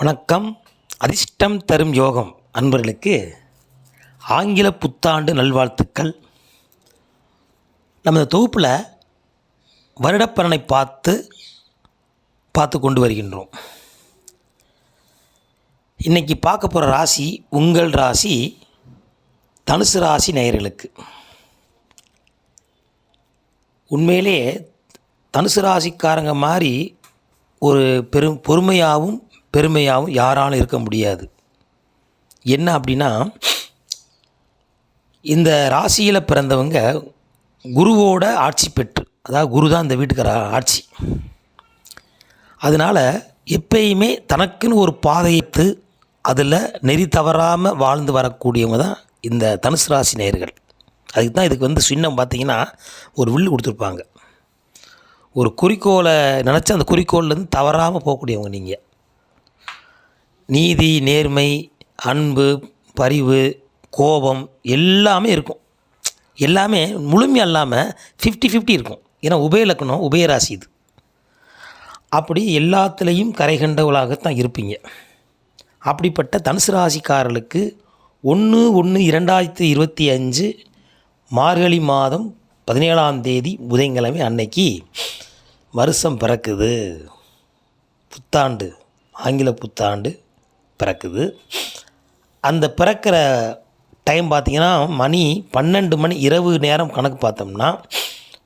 வணக்கம். அதிர்ஷ்டம் தரும் யோகம். அன்பர்களுக்கு ஆங்கில புத்தாண்டு நல்வாழ்த்துக்கள். நமது தொகுப்பில் வருடப்பலனை பார்த்து பார்த்து கொண்டு வருகின்றோம். இன்றைக்கி பார்க்க போகிற ராசி உங்கள் ராசி தனுசு ராசி நேயர்களுக்கு. உண்மையிலே தனுசு ராசிக்காரங்க மாதிரி ஒரு பெரும் பொறுமையாகவும் பெருமையாகவும் யாராலும் இருக்க முடியாது. என்ன அப்படின்னா இந்த ராசியில் பிறந்தவங்க குருவோட ஆட்சி பெற்று அதாவது குரு தான் இந்த வீட்டுக்கார ஆட்சி. அதனால் எப்பயுமே தனக்குன்னு ஒரு பாதையத்து அதில் நெறி தவறாமல் வாழ்ந்து வரக்கூடியவங்க தான் இந்த தனுசு ராசி நேர்கள் அதுக்கு தான் இதுக்கு வந்து சின்னம் பார்த்தீங்கன்னா ஒரு வில்லு கொடுத்துருப்பாங்க. ஒரு குறிக்கோளை நினச்சி அந்த குறிக்கோள்லேருந்து தவறாமல் போகக்கூடியவங்க நீங்கள் நீதி நேர்மை அன்பு பரிவு கோபம் எல்லாமே இருக்கும். எல்லாமே முழுமையாக இல்லாமல் ஃபிஃப்டி ஃபிஃப்டி இருக்கும். ஏன்னா உபயலக்கணம் உபயராசி இது. அப்படி எல்லாத்துலேயும் கரை கண்டவளாகத்தான் இருப்பீங்க. அப்படிப்பட்ட தனுசு ராசிக்காரர்களுக்கு ஒன்று ஒன்று இரண்டாயிரத்தி இருபத்தி அஞ்சு மார்கழி மாதம் பதினேழாம் தேதி புதன்கிழமை அன்னைக்கு வருஷம் பிறக்குது. புத்தாண்டு ஆங்கில புத்தாண்டு பிறக்குது. அந்த பிறக்கிற டைம் பார்த்திங்கன்னா மணி பன்னெண்டு மணி இரவு நேரம் கணக்கு பார்த்தோம்னா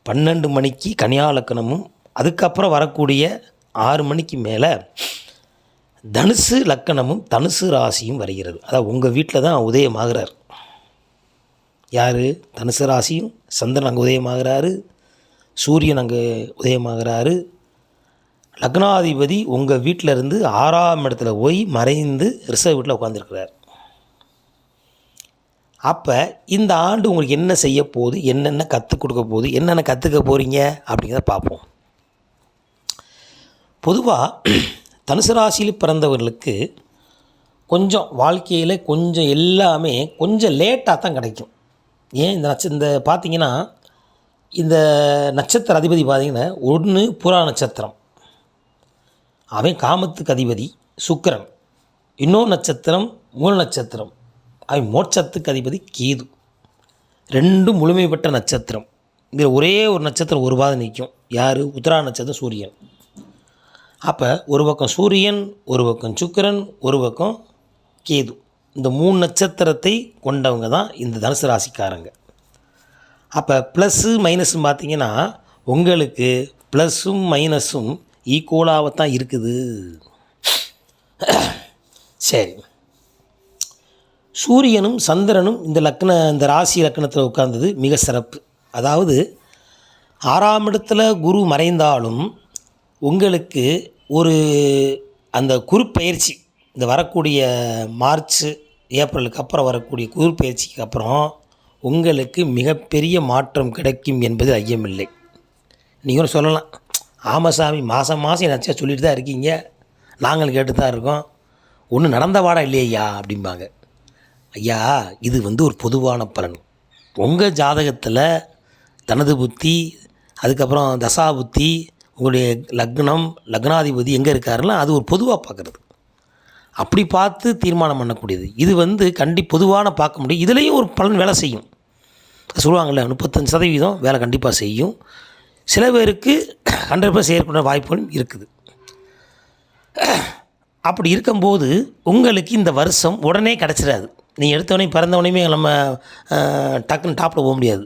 பன்னெண்டு மணிக்கு கன்னியாலக்கணமும் அதுக்கப்புறம் வரக்கூடிய ஆறு மணிக்கு மேலே தனுசு லக்கணமும் தனுசு ராசியும் வருகிறது. அதாவது உங்கள் வீட்டில் தான் உதயமாகிறார். யார்? தனுசு ராசியும் சந்திரன் அங்கே உதயமாகிறாரு சூரியன் அங்கே உதயமாகிறாரு லக்னாதிபதி உங்கள் வீட்டில் இருந்து ஆறாம் இடத்துல போய் மறைந்து ரிசர்வ் வீட்டில் உட்காந்துருக்கிறார் அப்போ இந்த ஆண்டு உங்களுக்கு என்ன செய்ய போகுது? என்னென்ன கற்றுக் கொடுக்க போகுது? என்னென்ன கற்றுக்க போகிறீங்க அப்படிங்கிறத பார்ப்போம். பொதுவாக தனுசு ராசியில் பிறந்தவர்களுக்கு கொஞ்சம் வாழ்க்கையில் கொஞ்சம் எல்லாமே கொஞ்சம் லேட்டாக தான் கிடைக்கும். ஏன்? இந்த நட்ச இந்த பார்த்தீங்கன்னா இந்த நட்சத்திர அதிபதி பார்த்திங்கன்னா ஒன்று புறா நட்சத்திரம். அவன் காமத்துக்கு அதிபதி சுக்கரன். இன்னொரு நட்சத்திரம் மூல நட்சத்திரம். அவன் மோட்சத்துக்கு அதிபதி கேது. ரெண்டும் முழுமைப்பட்ட நட்சத்திரம். இதில் ஒரே ஒரு நட்சத்திரம் ஒரு பாதம் நிற்கும். யார்? உத்தரா நட்சத்திரம் சூரியன். அப்போ ஒரு பக்கம் சூரியன் ஒரு பக்கம் சுக்கிரன் ஒரு பக்கம் கேது. இந்த மூணு நட்சத்திரத்தை கொண்டவங்க தான் இந்த தனுசு ராசிக்காரங்க. அப்போ ப்ளஸ்ஸு மைனஸும் பார்த்தீங்கன்னா உங்களுக்கு ப்ளஸ்ஸும் மைனஸும் ஈக்குவலாக தான் இருக்குது. சரி. சூரியனும் சந்திரனும் இந்த லக்ன இந்த ராசி லக்னத்தில் உட்கார்ந்தது மிக சிறப்பு. அதாவது ஆறாம் இடத்துல குரு மறைந்தாலும் உங்களுக்கு ஒரு அந்த குறுப்பெயர்ச்சி இந்த வரக்கூடிய மார்ச் ஏப்ரலுக்கு அப்புறம் வரக்கூடிய குறுப்பெயர்ச்சிக்கு அப்புறம் உங்களுக்கு மிகப்பெரிய மாற்றம் கிடைக்கும் என்பது ஐயமில்லை. நீங்களும் சொல்லலாம். ஆமாம் சாமி மாதம் மாதம் நினச்சா சொல்லிட்டு தான் இருக்கீங்க? நாங்களும் கேட்டு தான் இருக்கோம். ஒன்றும் நடந்த வாடா இல்லையா அப்படிம்பாங்க. ஐயா இது வந்து ஒரு பொதுவான பலன். உங்கள் ஜாதகத்தில் தனது புத்தி அதுக்கப்புறம் தசா புத்தி உங்களுடைய லக்னம் லக்னாதிபதி எங்கே இருக்காருலாம் அது ஒரு பொதுவாக பார்க்குறது அப்படி பார்த்து தீர்மானம் பண்ணக்கூடியது. இது வந்து கண்டி பொதுவான பார்க்க முடியும். இதுலேயும் ஒரு பலன் வேலை செய்யும். சொல்லுவாங்கள்ல முப்பத்தஞ்சு சதவீதம் வேலை கண்டிப்பாக செய்யும். சில பேருக்கு ஹண்ட்ரட் பர்சன்ட் ஏற்படும் வாய்ப்புகளும் இருக்குது. அப்படி இருக்கும்போது உங்களுக்கு இந்த வருஷம் உடனே கிடச்சிடாது. நீ எடுத்தவனையும் பிறந்தவனையுமே நம்ம டக்குன்னு டாப்பில் போக முடியாது.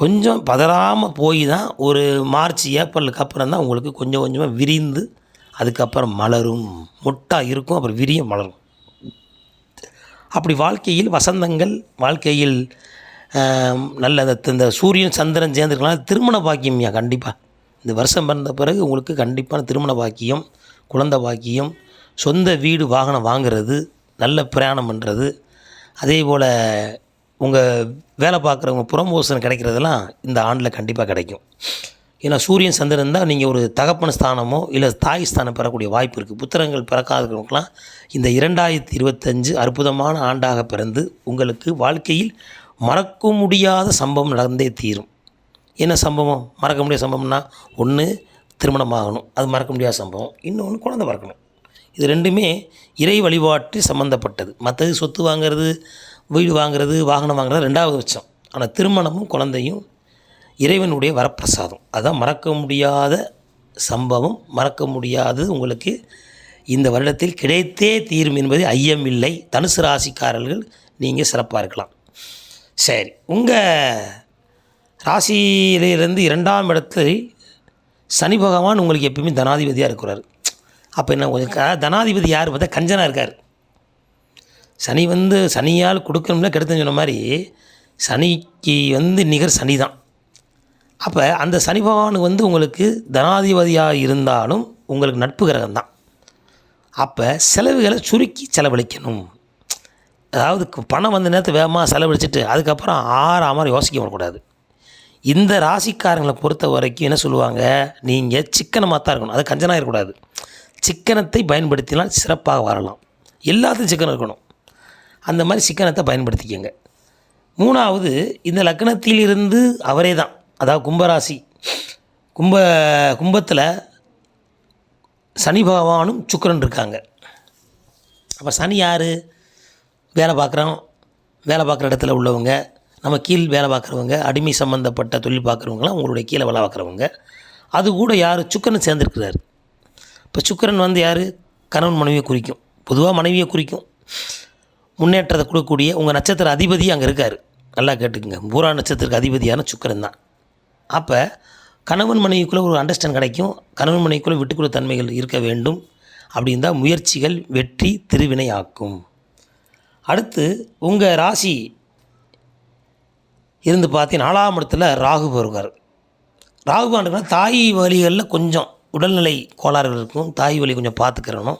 கொஞ்சம் பதறாமல் போய் தான் ஒரு மார்ச் ஏப்ரலுக்கு அப்புறம் தான் உங்களுக்கு கொஞ்சம் கொஞ்சமாக விரிந்து அதுக்கப்புறம் மலரும். மொட்டாக இருக்கும் அப்புறம் விரியும் மலரும். அப்படி வாழ்க்கையில் வசந்தங்கள் வாழ்க்கையில் நல்ல அந்த இந்த சூரியன் சந்திரன் சேர்ந்துருக்கலாம். திருமண பாக்கியம்யா கண்டிப்பாக இந்த வருஷம் பிறந்த பிறகு உங்களுக்கு கண்டிப்பான திருமண பாக்கியம் குழந்தை பாக்கியம் சொந்த வீடு வாகனம் வாங்கிறது நல்ல பிரயாணம் பண்ணுறது அதே போல் உங்கள் வேலை பார்க்குறவங்க ப்ரொமோஷன் கிடைக்கிறதெல்லாம் இந்த ஆண்டில் கண்டிப்பாக கிடைக்கும். ஏன்னா சூரியன் சந்திரன் தான் நீங்கள் ஒரு தகப்பன ஸ்தானமோ இல்லை தாய் ஸ்தானம் பெறக்கூடிய வாய்ப்பு இருக்குது புத்திரங்கள் பிறக்காதவங்களுக்கெல்லாம் இந்த இரண்டாயிரத்தி இருபத்தஞ்சு அற்புதமான ஆண்டாக பிறந்து உங்களுக்கு வாழ்க்கையில் மறக்க முடியாத சம்பவம் நடந்தே தீரும். என்ன சம்பவம்? மறக்க முடியாத சம்பவம்னா ஒன்று திருமணம் ஆகணும் அது மறக்க முடியாத சம்பவம். இன்னொன்று குழந்தை பிறக்கணும். இது ரெண்டுமே இறை வழிபாட்டு சம்மந்தப்பட்டது மற்றது சொத்து வாங்குறது வீடு வாங்குறது வாகனம் வாங்குறது ரெண்டாவது பட்சம் ஆனால் திருமணமும் குழந்தையும் இறைவனுடைய வரப்பிரசாதம். அதுதான் மறக்க முடியாத சம்பவம் மறக்க முடியாதது உங்களுக்கு இந்த வருடத்தில் கிடைத்தே தீரும் என்பது ஐயமில்லை. தனுசு ராசிக்காரர்கள் நீங்கள் சிறப்பாக இருக்கலாம். சரி உங்கள் ராசியிலிருந்து இரண்டாம் இடத்தில் சனி பகவான் உங்களுக்கு எப்பயுமே தனாதிபதியாக இருக்கிறார். அப்போ என்ன கொஞ்சம் தனாதிபதி யார் பார்த்தா கஞ்சனாக இருக்கார். சனி வந்து சனியால் கொடுக்கணும்னா கெடுத்துன்னு சொன்ன மாதிரி சனிக்கு வந்து நிகர் சனி தான் அப்போ அந்த சனி பகவானுக்கு வந்து உங்களுக்கு தனாதிபதியாக இருந்தாலும் உங்களுக்கு நட்பு கிரகம் தான் அப்போ செலவுகளை சுருக்கி செலவழிக்கணும். அதாவது கு- பணம் வந்த நேரத்தை வேகமாக செலவழிச்சிட்டு அதுக்கப்புறம் ஆறாம் மாதிரி யோசிக்க வரக்கூடாது இந்த ராசிக்காரங்களை பொறுத்த வரைக்கும் என்ன சொல்லுவாங்க? நீங்கள் சிக்கனமாக தான் இருக்கணும். அது கஞ்சனாக இருக்கக்கூடாது. சிக்கனத்தை பயன்படுத்தினால் சிறப்பாக வரலாம் எல்லாத்துக்கும் சிக்கனம் இருக்கணும். அந்த மாதிரி சிக்கனத்தை பயன்படுத்திக்கங்க. மூணாவது இந்த லக்னத்திலிருந்து அவரே தான். அதாவது கும்பராசி. கும்ப கும்பத்தில் சனி பகவானும் சுக்கரன் இருக்காங்க. அப்போ சனி யார்? வேலை பார்க்குறோம் வேலை பார்க்குற இடத்துல உள்ளவங்க நம்ம கீழ் வேலை பார்க்குறவங்க அடிமை சம்மந்தப்பட்ட தொழில் பார்க்குறவங்களாம் உங்களுடைய கீழே வேலை பார்க்குறவங்க. அது கூட யார்? சுக்கரன் சேர்ந்துருக்கிறார். இப்போ சுக்கிரன் வந்து யார்? கணவன் மனைவியை குறிக்கும். பொதுவாக மனைவியை குறிக்கும். முன்னேற்றத்தை கொடுக்கக்கூடிய உங்கள் நட்சத்திர அதிபதி அங்கே இருக்கார். நல்லா கேட்டுக்குங்க. பூரா நட்சத்திரக்கு அதிபதியான சுக்கிரன் தான். அப்போ கணவன் மனைவிக்குள்ளே ஒரு அண்டர்ஸ்டாண்ட் கிடைக்கும். கணவன் மனைவிக்குள்ளே விட்டுக்குள்ள தன்மைகள் இருக்க வேண்டும். அப்படின்னு தான் முயற்சிகள் வெற்றி திருவினை ஆக்கும். அடுத்து உங்கள் ராசி இருந்து பார்த்தி நாலாம் இடத்துல ராகு வருவார் ராகு பாண்டுனா தாய் வழிகளில் கொஞ்சம் உடல்நிலை கோளாறுகள் இருக்கும். தாய் வழி கொஞ்சம் பார்த்துக்கிறணும்.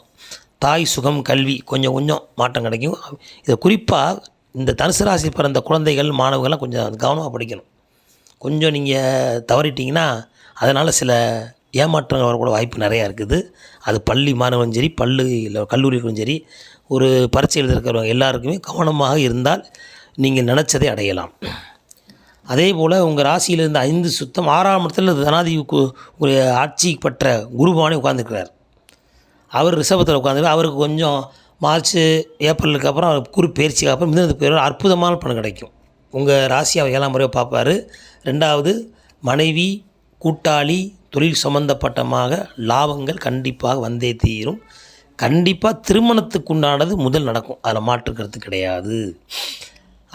தாய் சுகம் கல்வி கொஞ்சம் கொஞ்சம் மாற்றம் கிடைக்கும். இதை குறிப்பாக இந்த தனுசு ராசி பிறந்த குழந்தைகள் மாணவர்கள்லாம் கொஞ்சம் கவனமாக படிக்கணும். கொஞ்சம் நீங்கள் தவறிட்டீங்கன்னா அதனால் சில ஏமாற்றங்கள் வரக்கூட வாய்ப்பு நிறையா இருக்குது. அது பள்ளி மாணவனும் சரி பள்ளி இல்லை கல்லூரிக்கும் சரி ஒரு பரீட்சை எழுதிருக்கிறவங்க எல்லாருக்குமே கவனமாக இருந்தால் நீங்கள் நினச்சதை அடையலாம். அதே போல் உங்கள் ராசியில் இருந்த ஐந்து சுத்தம் ஆறாம் இடத்துல தனாதி கு- ஒரு ஆட்சி பெற்ற குருபானே உட்காந்துருக்கிறார் அவர் ரிஷபத்தில் உட்காந்துருக்கார் அவருக்கு கொஞ்சம் மார்ச் ஏப்ரலுக்கு அப்புறம் அவர் குரு பயிற்சிக்கு அப்புறம் மிதனத்துக்கு பேர் அற்புதமான பணம் கிடைக்கும். உங்கள் ராசி அவர் ஏழாம் முறையாக பார்ப்பார். ரெண்டாவது மனைவி கூட்டாளி தொழில் சம்பந்தப்பட்டமாக லாபங்கள் கண்டிப்பாக வந்தே தீரும். கண்டிப்பாக திருமணத்துக்குண்டானது முதல் நடக்கும். அதில் மாற்றுக்கிறது கிடையாது.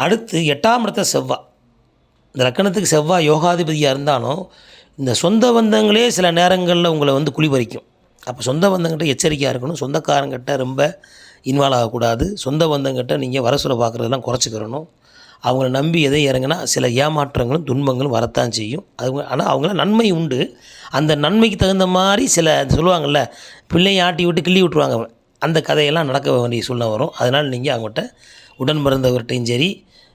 அடுத்து எட்டாம் இடத்த செவ்வாய் இந்த லக்கணத்துக்கு செவ்வாய் யோகாதிபதியாக இருந்தாலும் இந்த சொந்த பந்தங்களே சில நேரங்களில் உங்களை வந்து குளிபறிக்கும். அப்போ சொந்த பந்தங்கிட்ட எச்சரிக்கையாக இருக்கணும். சொந்தக்காரங்கிட்ட ரொம்ப இன்வால்வ் ஆகக்கூடாது. சொந்த பந்தங்கிட்ட நீங்கள் வரசுரை பார்க்குறதெல்லாம் குறைச்சிக்கிறணும். அவங்கள நம்பி எதை இறங்கினா சில ஏமாற்றங்களும் துன்பங்களும் வரத்தான் செய்யும். அவங்க ஆனால் அவங்கள நன்மை உண்டு. அந்த நன்மைக்கு தகுந்த மாதிரி சில சொல்லுவாங்கள்ல பிள்ளையை ஆட்டி விட்டு கிள்ளி விட்டுருவாங்க. அந்த கதையெல்லாம் நடக்க வேண்டிய சூழ்நிலை வரும். அதனால் நீங்கள் அவங்ககிட்ட உடன் பிறந்தவர்கிட்டையும் சரி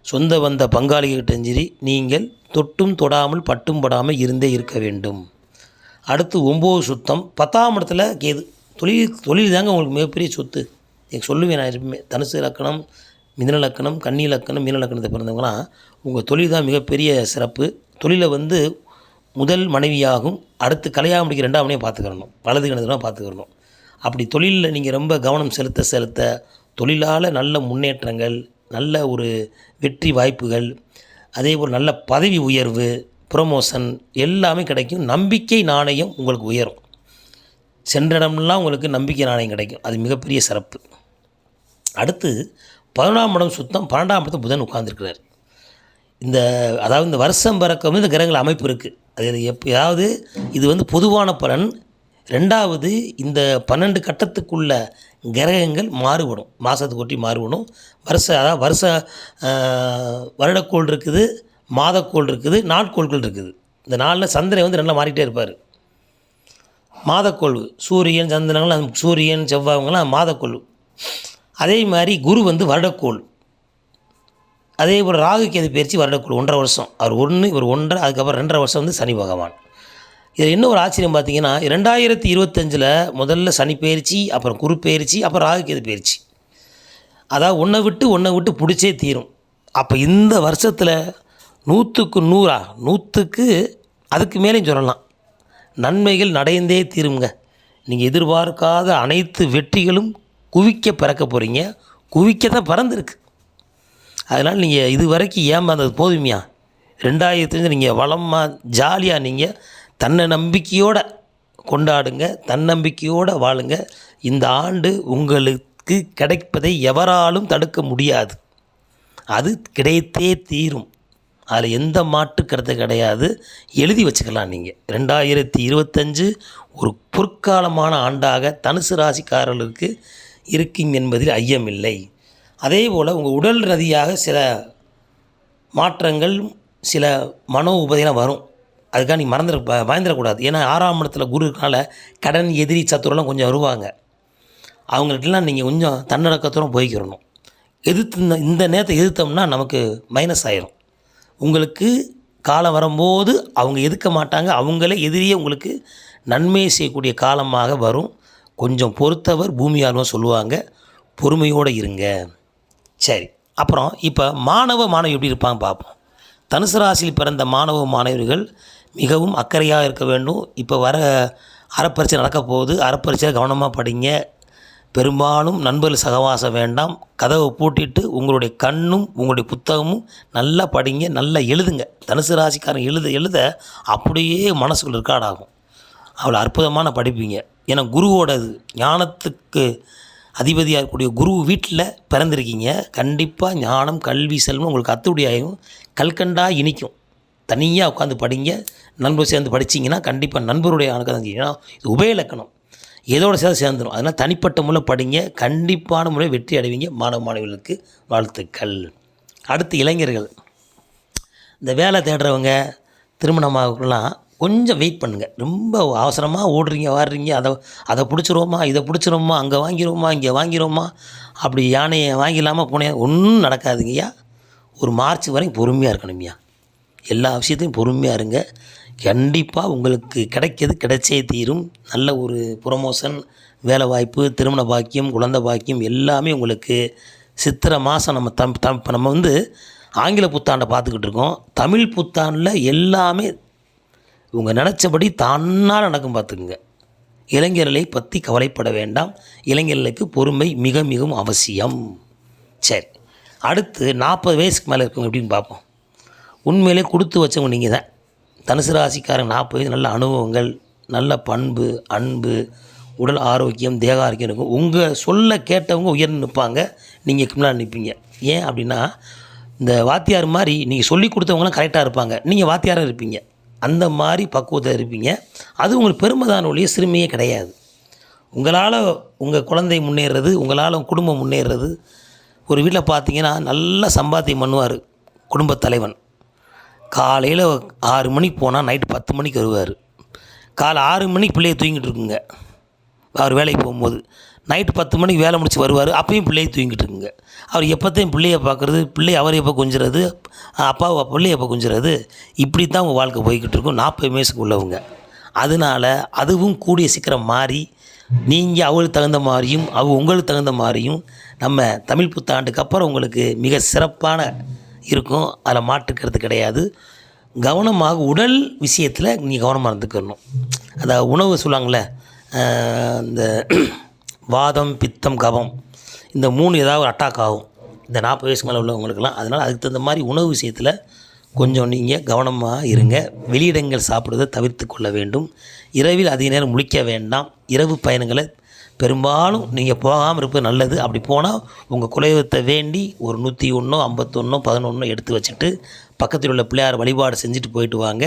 சொந்த வந்த பங்காளிகிட்டையும் சரி நீங்கள் தொட்டும் தொடாமல் பட்டும் படாமல் இருந்தே இருக்க வேண்டும். அடுத்து ஒம்பது சுத்தம். பத்தாம் இடத்துல கேது தொழில் தொழில் தாங்க உங்களுக்கு மிகப்பெரிய சொத்து. எனக்கு சொல்லுவேன் நான் எப்பவுமே தனுசு இலக்கணம் மிதன லக்கணம் கன்னி லக்கணம் மீன லக்கணத்தை பிறந்தவங்களாம் உங்கள் தொழில் தான் மிகப்பெரிய சிறப்பு. தொழிலை வந்து முதல் மனைவியாகும் அடுத்து கல்யாணம் முடிக்க ரெண்டாம் மனையை பார்த்துக்கிறணும் வலது கிணத்துலாம் பார்த்துக்கிறணும் அப்படி தொழிலில் நீங்கள் ரொம்ப கவனம் செலுத்த செலுத்த தொழிலால் நல்ல முன்னேற்றங்கள் நல்ல ஒரு வெற்றி வாய்ப்புகள் அதே போல் நல்ல பதவி உயர்வு ப்ரொமோஷன் எல்லாமே கிடைக்கும். நம்பிக்கை நாணயம் உங்களுக்கு உயரும். சென்ற இடம்லாம் உங்களுக்கு நம்பிக்கை நாணயம் கிடைக்கும். அது மிகப்பெரிய சிறப்பு. அடுத்து பதினொன்றாம் இடம் சுத்தம் பன்னெண்டாம் இடத்து புதன் உட்கார்ந்துருக்கிறார். இந்த அதாவது இந்த வருஷம் பிறக்கும் இந்த கிரகங்கள் அமைப்பு இருக்குது அது எப்பயாவது இது வந்து பொதுவான பலன். ரெண்டாவது இந்த பன்னெண்டு கட்டத்துக்குள்ள கிரகங்கள் மாறுபடும். மாதத்துக்கு ஒட்டி மாறுபடும். வருஷ அதாவது வருஷ வருடக்கோள் இருக்குது மாதக்கோள் இருக்குது நாட்கோள்கள் இருக்குது. இந்த நாளில் சந்திரன் வந்து நல்லா மாறிட்டே இருப்பார். மாதக்கோள் சூரியன் சந்திரன்லாம் சூரியன் செவ்வாய்ங்களாம் மாதக்கோள். அதே மாதிரி குரு வந்து வருடக்கோள். அதே போல் ராகு கேது பயிற்சி வருடக்குழு ஒன்றரை வருஷம். அவர் ஒன்று இவர் ஒன்றரை அதுக்கப்புறம் ரெண்டரை வருஷம் வந்து சனி பகவான். இதில் என்ன ஒரு ஆச்சரியம் பார்த்தீங்கன்னா ரெண்டாயிரத்தி இருபத்தஞ்சில் முதல்ல சனி பயிற்சி அப்புறம் குரு பயிற்சி அப்புறம் ராகு கேது பயிற்சி. அதாவது ஒன்றை விட்டு ஒன்றை விட்டு பிடிச்சே தீரும். அப்போ இந்த வருஷத்தில் நூற்றுக்கு நூறா நூற்றுக்கு அதுக்கு மேலேயும் சொல்லலாம். நன்மைகள் நடைந்தே தீருங்க நீங்கள் எதிர்பார்க்காத அனைத்து வெற்றிகளும் குவிக்க பிறக்க போகிறீங்க குவிக்க தான் பறந்துருக்கு. அதனால் நீங்கள் இது வரைக்கும் ஏமாந்தது போதுமையா. ரெண்டாயிரத்துலேருந்து நீங்கள் வளமாக ஜாலியாக நீங்கள் தன்னை நம்பிக்கையோடு கொண்டாடுங்க தன்னம்பிக்கையோடு வாழுங்க. இந்த ஆண்டு உங்களுக்கு கிடைப்பதை எவராலும் தடுக்க முடியாது. அது கிடைத்தே தீரும். அதில் எந்த மாற்று கருத்து கிடையாது. எழுதி வச்சுக்கலாம் நீங்கள் ரெண்டாயிரத்தி இருபத்தஞ்சு ஒரு பொற்காலமான ஆண்டாக தனுசு ராசிக்காரர்களுக்கு இருக்கீங்க என்பதில் ஐயமில்லை. அதே போல் உங்கள் உடல் ரீதியாக சில மாற்றங்கள் சில மனோ உபதையெல்லாம் வரும். அதுக்காக நீ மறந்துட பயந்துடக்கூடாது. ஏன்னா ஆறாம் இடத்துல குரு இருக்கனால கடன் எதிரி சத்துரெல்லாம் கொஞ்சம் வருவாங்க. அவங்கள்ட்டலாம் நீங்கள் கொஞ்சம் தன்னடக்கத்துடன் போய்க்கிறணும் எதிர்த்து இந்த இந்த நேரத்தை எதிர்த்தோம்னா நமக்கு மைனஸ் ஆயிரும். உங்களுக்கு காலம் வரும்போது அவங்க எதிர்க்க மாட்டாங்க. அவங்களே எதிரியே உங்களுக்கு நன்மை செய்யக்கூடிய காலமாக வரும். கொஞ்சம் பொறுத்தவர் பூமியாலும் சொல்லுவாங்க. பொறுமையோடு இருங்க. சரி. அப்புறம் இப்போ மாணவ மாணவி எப்படி இருப்பாங்க பார்ப்போம். தனுசு ராசியில் பிறந்த மாணவ மாணவர்கள் மிகவும் அக்கறையாக இருக்க வேண்டும். இப்போ வர அறப்பரீட்சை நடக்க போகுது. கவனமாக படிங்க. பெரும்பாலும் நண்பர்கள் சகவாசம் வேண்டாம். கதவை பூட்டிட்டு உங்களுடைய கண்ணும் உங்களுடைய புத்தகமும் நல்லா படிங்க. நல்லா எழுதுங்க. தனுசு ராசிக்காரன் எழுத எழுத அப்படியே மனசுக்குள்ள ரெக்கார்ட் ஆகும். அவ்வளோ அற்புதமான படிப்பீங்க. ஏன்னா குருவோடது ஞானத்துக்கு அதிபதியாக இருக்கக்கூடிய குரு வீட்டில் பிறந்திருக்கீங்க. கண்டிப்பாக ஞானம் கல்வி செல்வம் உங்களுக்கு அத்துடியாகும் கல்கண்டாக இனிக்கும். தனியாக உட்காந்து படிங்க. நண்பர் சேர்ந்து படிச்சீங்கன்னா கண்டிப்பாக நண்பருடைய அணுக்கம் ஏன்னா இது உபயலக்கணம் எதோடு சேர்ந்து சேர்ந்துடும் அதனால் தனிப்பட்ட முறையில் படிங்க. கண்டிப்பான முறை வெற்றி அடைவீங்க. மாணவ மாணவிகளுக்கு வாழ்த்துக்கள். அடுத்து இளைஞர்கள். இந்த வேலை தேடுறவங்க திருமணமாகலாம் கொஞ்சம் வெயிட் பண்ணுங்கள் ரொம்ப அவசரமாக ஓடுறீங்க வாடுறீங்க அதை அதை பிடிச்சிருவோமா இதை பிடிச்சிருவோமா அங்கே வாங்கிடுவோமா இங்கே வாங்கிடுவோமா அப்படி யானையை வாங்கிடலாமா போனே ஒன்றும் நடக்காதுங்கய்யா ஒரு மார்ச் வரைக்கும் பொறுமையாக இருக்கணும்யா எல்லா விஷயத்தையும் பொறுமையாக இருங்க. கண்டிப்பாக உங்களுக்கு கிடைக்கிறது கிடைச்சே தீரும். நல்ல ஒரு ப்ரொமோஷன் வேலை வாய்ப்பு திருமண பாக்கியம் குழந்தை பாக்கியம் எல்லாமே உங்களுக்கு சித்திரை மாதம் நம்ம தம் தம் இப்போ நம்ம வந்து ஆங்கில புத்தாண்டை பார்த்துக்கிட்டு இருக்கோம். தமிழ் புத்தாண்டில் எல்லாமே இவங்க நினச்சபடி தன்னால் நடக்கும் பார்த்துக்குங்க. இளைஞர்களை பற்றி கவலைப்பட வேண்டாம். இளைஞர்களுக்கு பொறுமை மிக மிகவும் அவசியம். சரி அடுத்து நாற்பது வயசுக்கு மேலே இருக்கவங்க எப்படின்னு பார்ப்போம். உண்மையிலே கொடுத்து வச்சவங்க நீங்கள் தான் தனுசு ராசிக்காரங்க நாற்பது வயசு நல்ல அனுபவங்கள் நல்ல பண்பு அன்பு உடல் ஆரோக்கியம் தேக ஆரோக்கியம் இருக்கும். உங்கள் சொல்ல கேட்டவங்க உயர்ந்து நிற்பாங்க. நீங்கள் முன்னாடி நிற்பீங்க. ஏன் அப்படின்னா இந்த வாத்தியார் மாதிரி நீங்கள் சொல்லி கொடுத்தவங்களாம் கரெக்டாக இருப்பாங்க. நீங்கள் வாத்தியாராக இருப்பீங்க. அந்த மாதிரி பக்குவத்தில் இருப்பீங்க. அது உங்களுக்கு பெருமைதான ஒழிய சிறுமையே கிடையாது. உங்களால் உங்கள் குழந்தை முன்னேறுறது உங்களால் குடும்பம் முன்னேறுறது ஒரு வீட்டில் பார்த்தீங்கன்னா நல்லா சம்பாத்தியம் பண்ணுவார் குடும்பத் தலைவன். காலையில் ஆறு மணிக்கு போனால் நைட்டு பத்து மணிக்கு வருவார். காலை ஆறு மணிக்கு பிள்ளையை தூங்கிட்டு இருக்குங்க. அவர் வேலைக்கு போகும்போது நைட்டு பத்து மணிக்கு வேலை முடிச்சு வருவார். அப்பயும் பிள்ளையை தூங்கிட்டு இருக்குங்க. அவர் எப்போத்தையும் பிள்ளையை பார்க்குறது பிள்ளை அவர் எப்போ கொஞ்சிறது அப்பாவை பிள்ளையை எப்போ கொஞ்சிறது இப்படி தான் உங்கள் வாழ்க்கை போய்கிட்டு இருக்கும். நாற்பது வயசுக்கு உள்ளவங்க. அதனால அதுவும் கூடிய சீக்கிரம் மாறி நீங்கள் அவளுக்கு தகுந்த மாதிரியும் அவ உங்களுக்கு தகுந்த மாதிரியும் நம்ம தமிழ் புத்தாண்டுக்கு அப்புறம் உங்களுக்கு மிக சிறப்பான இருக்கும். அதில் மாற்றுக்கிறது கிடையாது. கவனமாக உடல் விஷயத்தில் நீ கவனமாக இருந்துக்கணும். அந்த உணவு சொல்லுவாங்களே இந்த வாதம் பித்தம் கபம். இந்த மூணு ஏதாவது ஒரு அட்டாக் ஆகும். இந்த நாற்பது வயசு மேலே உள்ளவங்களுக்கெல்லாம். அதனால் அதுக்கு தகுந்த மாதிரி உணவு விஷயத்தில் கொஞ்சம் நீங்கள் கவனமாக இருங்க. வெளியிடங்கள் சாப்பிடுவதை தவிர்த்து கொள்ள வேண்டும். இரவில் அதிக நேரம் முழிக்க வேண்டாம். இரவு பயணங்களை பெரும்பாலும் நீங்கள் போகாமல் இருப்பது நல்லது. அப்படி போனால் உங்கள் குலதெய்வத்தை வேண்டி ஒரு நூற்றி ஒன்றோ ஐம்பத்தொன்னோ பதினொன்றோ எடுத்து வச்சுட்டு பக்கத்தில் உள்ள பிள்ளையார் வழிபாடு செஞ்சுட்டு போயிட்டு வாங்க.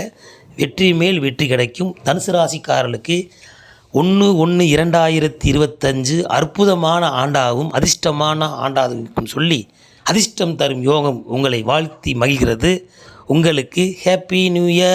வெற்றி மேல் வெற்றி கிடைக்கும். தனுசு ராசிக்காரர்களுக்கு ஒன்று ஒன்று இரண்டாயிரத்தி இருபத்தஞ்சு அற்புதமான ஆண்டாகவும் அதிர்ஷ்டமான ஆண்டாகவும் சொல்லி அதிர்ஷ்டம் தரும் யோகம் உங்களை வாழ்த்தி மகிழ்கிறது. உங்களுக்கு ஹேப்பி நியூ இயர்